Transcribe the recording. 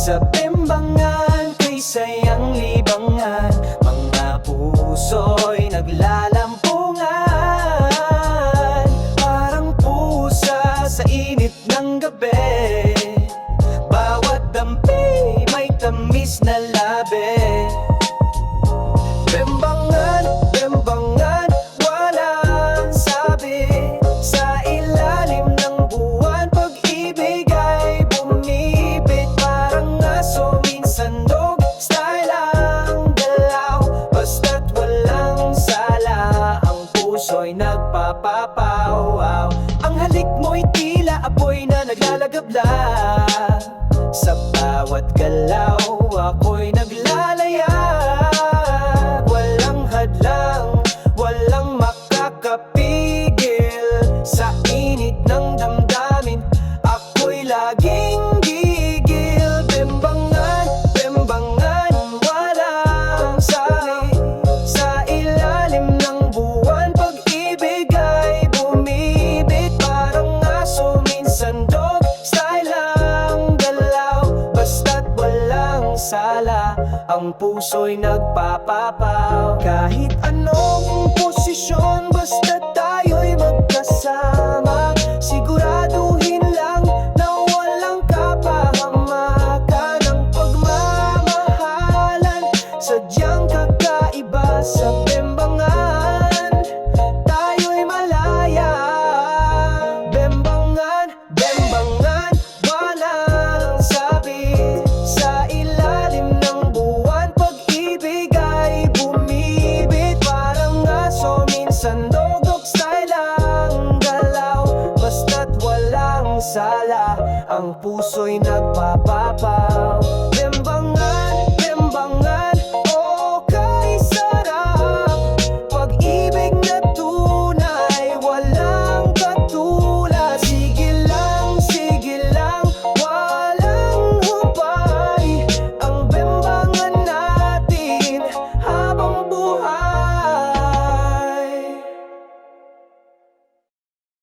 Sa timbangan kay sayang libangan nagpapapaw Ang halik mo'y tila apoy na naglalagablab. Sa bawat galaw ako'y naglalayag Walang hadlang, walang makakapigil. Sa init ng damdamin Ako'y laging Ang puso'y nagpapapaw. Kahit anong posisyon Basta tayo'y magkasama. Siguraduhin lang na walang kapahamakan. Ang pagmamahalan Sadyang kakaiba sa aso Minsan dogok style ang galaw Basta't walang sala Ang puso'y nagpapapaw Bem